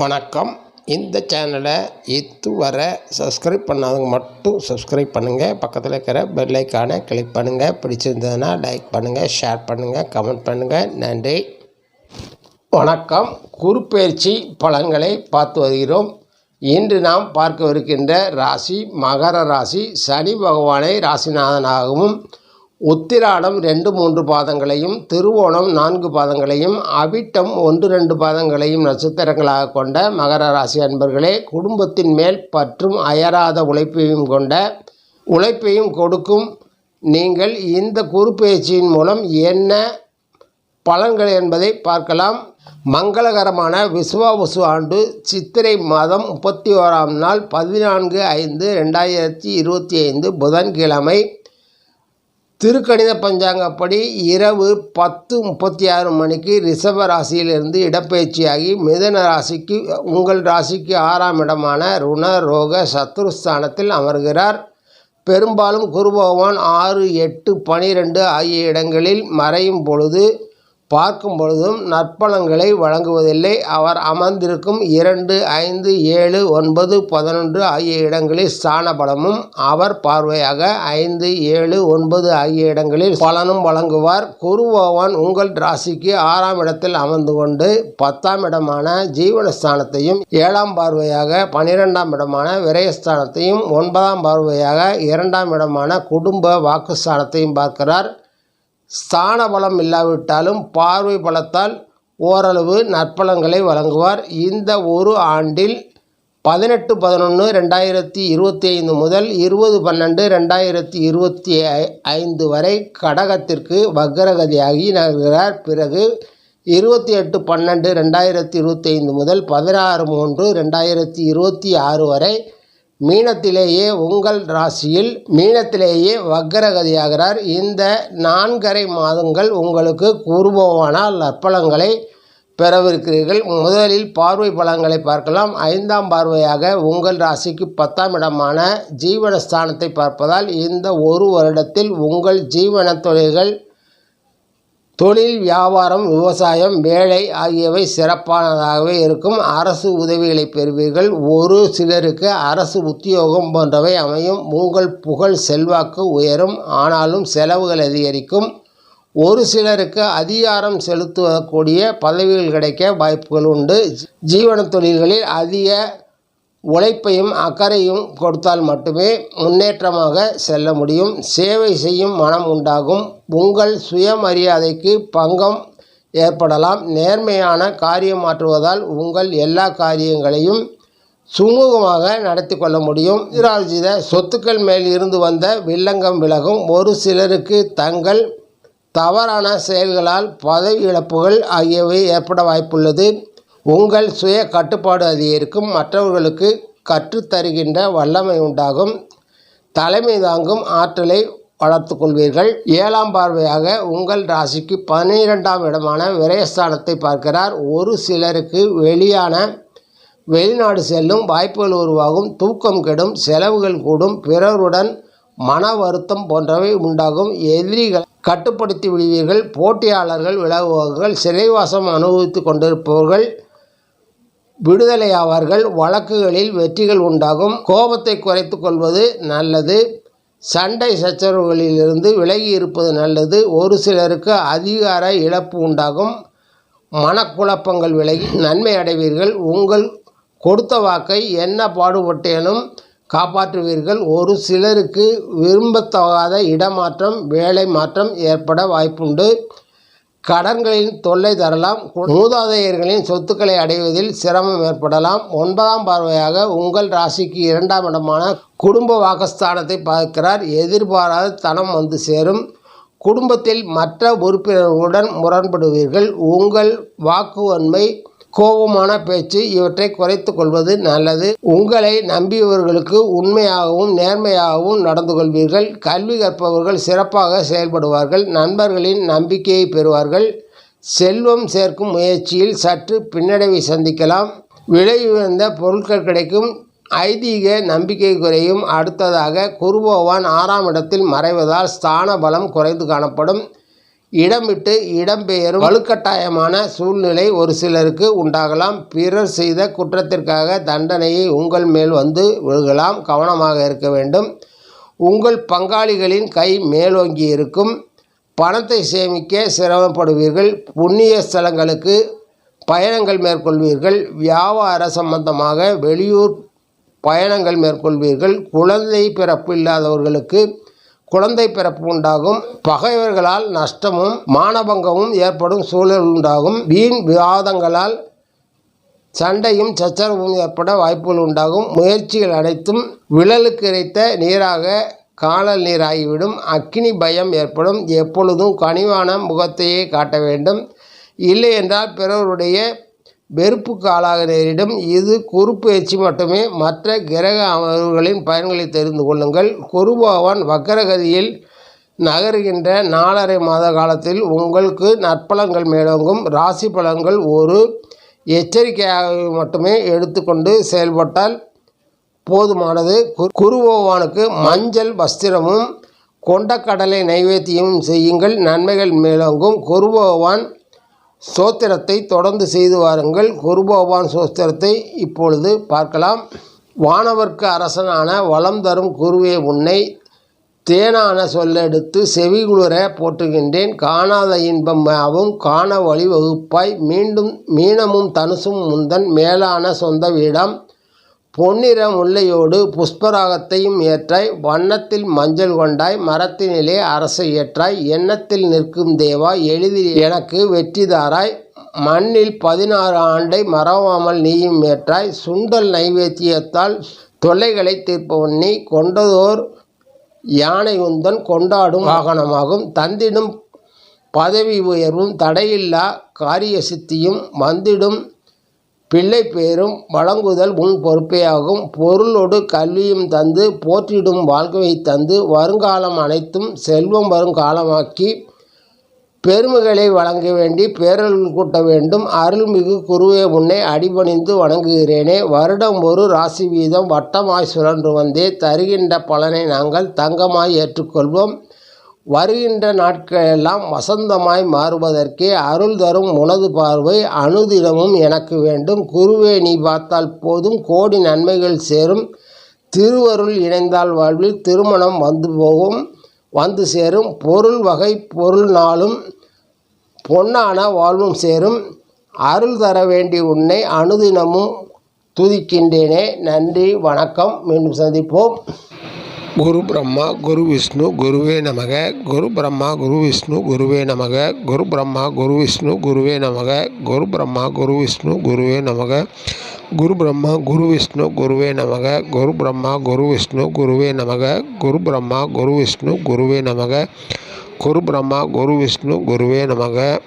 வணக்கம். இந்த சேனலை இதுவரை சப்ஸ்கிரைப் பண்ணாதவங்க மட்டும் சப்ஸ்கிரைப் பண்ணுங்கள் பக்கத்தில் இருக்கிற பெல் ஐக்கானை கிளிக் பண்ணுங்கள் பிடிச்சிருந்ததுன்னா லைக் பண்ணுங்கள் ஷேர் பண்ணுங்கள் கமெண்ட் பண்ணுங்கள் நன்றி. வணக்கம். குறுப்பெயர்ச்சி பலன்களை பார்த்து வருகிறோம். இன்று நாம் பார்க்கவிருக்கின்ற ராசி மகர ராசி சனி பகவானை ராசிநாதனாகவும் உத்திராடம் ரெண்டு மூன்று பாதங்களையும் திருவோணம் நான்கு பாதங்களையும் அவிட்டம் ஒன்று ரெண்டு பாதங்களையும் நட்சத்திரங்களாக கொண்ட மகர ராசி அன்பர்களே குடும்பத்தின் மேல் பற்றும் அயராத உழைப்பையும் கொண்ட உழைப்பையும் கொடுக்கும் நீங்கள் இந்த குறுப்பெயர்ச்சியின் மூலம் என்ன பலன்கள் என்பதை பார்க்கலாம். மங்களகரமான விசுவாவசு ஆண்டு சித்திரை மாதம் முப்பத்தி ஓராம் நாள் பதினான்கு ஐந்து ரெண்டாயிரத்தி இருபத்தி ஐந்து புதன்கிழமை. திருக்கணித பஞ்சாங்கப்படி இரவு பத்து முப்பத்தி ஆறு மணிக்கு ரிஷப ராசியிலிருந்து இடப்பெயர்ச்சியாகி மிதன ராசிக்கு உங்கள் ராசிக்கு ஆறாம் இடமான ருண ரோக சத்ருஸ்தானத்தில் அமர்கிறார். பெரும்பாலும் குரு பகவான் ஆறு எட்டு பனிரெண்டு ஆகிய இடங்களில் மறையும் பொழுது பார்க்கும் பொழுதும் நற்பலன்களை வழங்குவதில்லை. அவர் அமர்ந்திருக்கும் இரண்டு ஐந்து ஏழு ஒன்பது பதினொன்று ஆகிய இடங்களில் ஸ்தான பலமும் அவர் பார்வையாக ஐந்து ஏழு ஒன்பது ஆகிய இடங்களில் பலனும் வழங்குவார். குருபவன் உங்கள் ராசிக்கு ஆறாம் இடத்தில் அமர்ந்து கொண்டு பத்தாம் இடமான ஜீவனஸ்தானத்தையும் ஏழாம் பார்வையாக பனிரெண்டாம் இடமான விரயஸ்தானத்தையும் ஒன்பதாம் பார்வையாக இரண்டாம் இடமான குடும்ப வாக்குஸ்தானத்தையும் பார்க்கிறார். ஸ்தான பலம் இல்லாவிட்டாலும் பார்வை பலத்தால் ஓரளவு நற்பலன்களை வழங்குவார். இந்த ஒரு ஆண்டில் பதினெட்டு பதினொன்று ரெண்டாயிரத்தி இருபத்தி ஐந்து முதல் இருபது பன்னெண்டு ரெண்டாயிரத்தி இருபத்தி ஐ- ஐந்து வரை கடகத்திற்கு வக்ரகதியாகி நகர்கிறார். பிறகு இருபத்தி எட்டு பன்னெண்டு ரெண்டாயிரத்தி இருபத்தி ஐந்து முதல் பதினாறு மூன்று ரெண்டாயிரத்தி இருபத்தி ஆறு வரை மீனத்திலேயே உங்கள் ராசியில் மீனத்திலேயே வக்கரகதியாகிறார் இந்த நான்கரை மாதங்கள் உங்களுக்கு கூறுபவானால் நற்பலங்களை பெறவிருக்கிறீர்கள். முதலில் பார்வை பலன்களை பார்க்கலாம். ஐந்தாம் பார்வையாக உங்கள் ராசிக்கு பத்தாம் இடமான ஜீவனஸ்தானத்தை பார்ப்பதால் இந்த ஒரு வருடத்தில் உங்கள் ஜீவன தொழில்கள் தொழில் வியாபாரம் விவசாயம் வேலை ஆகியவை சிறப்பானதாகவே இருக்கும். அரசு உதவிகளை பெறுவீர்கள். ஒரு சிலருக்கு அரசு உத்தியோகம் போன்றவை அமையும். உங்கள் புகழ் செல்வாக்கு உயரும். ஆனாலும் செலவுகள் அதிகரிக்கும். ஒரு சிலருக்கு அதிகாரம் செலுத்தக்கூடிய பதவிகள் கிடைக்க வாய்ப்புகள் உண்டு. ஜீவன தொழில்களில் அதிக உழைப்பையும் அக்கறையும் கொடுத்தால் மட்டுமே முன்னேற்றமாக செல்ல முடியும். சேவை செய்யும் மனம் உண்டாகும். உங்கள் சுயமரியாதைக்கு பங்கம் ஏற்படலாம். நேர்மையான காரியம் மாற்றுவதால் உங்கள் எல்லா காரியங்களையும் சுமூகமாக நடத்தி கொள்ள முடியும். எதிராஜித சொத்துக்கள் மேல் இருந்து வந்த வில்லங்கம் விலகும். ஒரு சிலருக்கு தங்கள் தவறான செயல்களால் பதவி இழப்புகள் ஆகியவை ஏற்பட வாய்ப்புள்ளது. உங்கள் சுய கட்டுப்பாடு அதிகரிக்கும். மற்றவர்களுக்கு கற்றுத்தருகின்ற வல்லமை உண்டாகும். தலைமை தாங்கும் ஆற்றலை வளர்த்து கொள்வீர்கள். ஏழாம் பார்வையாக உங்கள் ராசிக்கு பன்னிரெண்டாம் இடமான விரயஸ்தானத்தை பார்க்கிறார். ஒரு சிலருக்கு வெளியான வெளிநாடு செல்லும் வாய்ப்புகள் உருவாகும். தூக்கம் கெடும் செலவுகள் கூடும். பிறருடன் மன வருத்தம் போன்றவை உண்டாகும். எதிரிகள் கட்டுப்படுத்தி விடுவீர்கள். போட்டியாளர்கள் விலகுவார்கள் சிறைவாசம் அனுபவித்து கொண்டிருப்பவர்கள் விடுதலையாவார்கள். வழக்குகளில் வெற்றிகள் உண்டாகும். கோபத்தை குறைத்து கொள்வது நல்லது. சண்டை சச்சரவுகளிலிருந்து விலகி இருப்பது நல்லது. ஒரு சிலருக்கு அதிகார இழப்பு உண்டாகும். மனக்குழப்பங்கள் விலகி நன்மை அடைவீர்கள். உங்கள் கொடுத்த வாக்கை என்ன பாடுபட்டேனும் காப்பாற்றுவீர்கள். ஒரு சிலருக்கு விரும்பத்தகாத இடமாற்றம் வேலை மாற்றம் ஏற்பட வாய்ப்புண்டு. கடன்களின் தொல்லை தரலாம். மூதாதையர்களின் சொத்துக்களை அடைவதில் சிரமம் ஏற்படலாம். ஒன்பதாம் பார்வையாக உங்கள் ராசிக்கு இரண்டாம் இடமான குடும்ப வாக்கஸ்தானத்தை பார்க்கிறார். எதிர்பாராத தனம் வந்து சேரும். குடும்பத்தில் மற்ற உறுப்பினர்களுடன் முரண்படுவீர்கள். உங்கள் வாக்குவன்மை கோபமான பேச்சு இவற்றை குறைத்து கொள்வது நல்லது. உங்களை நம்பியவர்களுக்கு உண்மையாகவும் நேர்மையாகவும் நடந்து கொள்வீர்கள். கல்வி கற்பவர்கள் சிறப்பாக செயல்படுவார்கள். நண்பர்களின் நம்பிக்கையை பெறுவார்கள். செல்வம் சேர்க்கும் முயற்சியில் சற்று பின்னடைவை சந்திக்கலாம். விலை உயர்ந்த பொருட்கள் கிடைக்கும். ஐதீக நம்பிக்கை குறையும். அடுத்ததாக குருபகவான் ஆறாம் இடத்தில் மறைவதால் ஸ்தான பலம் குறைந்து காணப்படும். இடமிட்டு இடம்பெயரும் வலுக்கட்டாயமான சூழ்நிலை ஒரு சிலருக்கு உண்டாகலாம். பிறர் செய்த குற்றத்திற்காக தண்டனையை உங்கள் மேல் வந்து விழுகலாம். கவனமாக இருக்க வேண்டும். உங்கள் பங்காளிகளின் கை மேலோங்கி இருக்கும். பணத்தை சேமிக்க சிரமப்படுவீர்கள். புண்ணிய ஸ்தலங்களுக்கு பயணங்கள் மேற்கொள்வீர்கள். வியாபார சம்பந்தமாக வெளியூர் பயணங்கள் மேற்கொள்வீர்கள். குழந்தை பிறப்பு இல்லாதவர்களுக்கு குழந்தை பிறப்பு உண்டாகும் பகைவர்களால் நஷ்டமும் மானபங்கமும் ஏற்படும் சூழல் உண்டாகும் வீண் விவாதங்களால் சண்டையும் சச்சரவும் ஏற்பட வாய்ப்புகள் உண்டாகும். முயற்சிகள் அனைத்தும் விழலுக்கு இறைத்த நீராக காணல் நீராகிவிடும். அக்னி பயம் ஏற்படும். எப்பொழுதும் கனிவான முகத்தையே காட்ட வேண்டும். இல்லை என்றால் பிறருடைய வெறுப்புக்கு ஆளாக நேரிடும். இது குரு மட்டுமே. மற்ற கிரக அமர்வுகளின் பயன்களை தெரிந்து கொள்ளுங்கள். குருபவன் வக்கரகதியில் நகருகின்ற நாலரை மாத காலத்தில் உங்களுக்கு நற்பலங்கள் மேலோங்கும். ராசி பலன்கள் ஒரு எச்சரிக்கையாக மட்டுமே எடுத்துக்கொண்டு செயல்பட்டால் போதுமானது. குருபவானுக்கு மஞ்சள் வஸ்திரமும் கொண்டக்கடலை நைவேத்தியமும் செய்யுங்கள். நன்மைகள் மேலோங்கும். குருபவான் சோத்திரத்தை தொடர்ந்து செய்து வாருங்கள். குருபகவான் சோத்திரத்தை இப்பொழுது பார்க்கலாம். வானவர்க்கு அரசனான வளம் தரும் குருவே உன்னை தேனான சொல்லெடுத்து செவிகுளிர போற்றுகின்றேன். காணாத இன்பம் யாவும் காண வழிவகுப்பாய். மீண்டும் மீனமும் தனுசும் முந்தன் மேலான சொந்த வீடம். பொன்னிற முல்லையோடு புஷ்பராகத்தையும் ஏற்றாய் வண்ணத்தில் மஞ்சள் கொண்டாய் மரத்தினிலே அரசை ஏற்றாய் எண்ணத்தில் நிற்கும் தேவா எளிதில் எனக்கு வெற்றிதாராய் மண்ணில் பதினாறு ஆண்டை மறவாமல் நீயும் ஏற்றாய் சுண்டல் நைவேத்தியத்தால் தொல்லைகளை தீர்ப்பவன் நீ கொண்டதோர் யானை உந்தன் கொண்டாடும் வாகனமாகும் தந்திடும் பதவி உயர்வும் தடையில்லா காரிய சித்தியும் வந்திடும் பிள்ளை பேரும் வழங்குதல் உன் பொறுப்பேயாகும். பொருளோடு கல்வியும் தந்து போற்றிடும் வாழ்க்கையை தந்து வருங்காலம் அனைத்தும் செல்வம் வரும் காலமாக்கி பெருமைகளை வழங்க வேண்டி பேரல்கள் கூட்ட வேண்டும். அருள்மிகு குருவே முன்னே அடிபணிந்து வணங்குகிறேனே. வருடம் ஒரு ராசி வீதம் வட்டமாய் சுழன்று வந்தே தருகின்ற பலனை நாங்கள் தங்கமாய் ஏற்றுக்கொள்வோம். வருகின்ற நாட்களெல்லாம் வசந்தமாய் மாறுவதற்கே அருள் தரும் உனது பார்வை அனுதினமும் எனக்கு வேண்டும். குருவே நீ பார்த்தால் போதும். கோடி நன்மைகள் சேரும். திருவருள் இணைந்தால் வாழ்வில் திருமணம் வந்து போகும். வந்து சேரும். பொருள் வகை பொருள் நாளும் பொன்னான வாழ்வும் சேரும். அருள் தர வேண்டி உன்னை அனுதினமும் துதிக்கின்றேனே. நன்றி வணக்கம். மீண்டும் சந்திப்போம். குரு பிரம்மா குரு விஷ்ணு குருவே நமக. குரு பிரம்மா குரு விஷ்ணு குருவே நமக. குரு பிரம்மா குரு விஷ்ணு குருவே நமக. குரு பிரம்மா குரு விஷ்ணு குருவே நமக. குரு பிரம்மா குரு விஷ்ணு குருவே நமக. குரு பிரம்மா குரு விஷ்ணு குருவே நமக. குரு பிரம்மா குரு விஷ்ணு குருவே நமக. குரு பிரம்மா குரு விஷ்ணு குருவே நமக.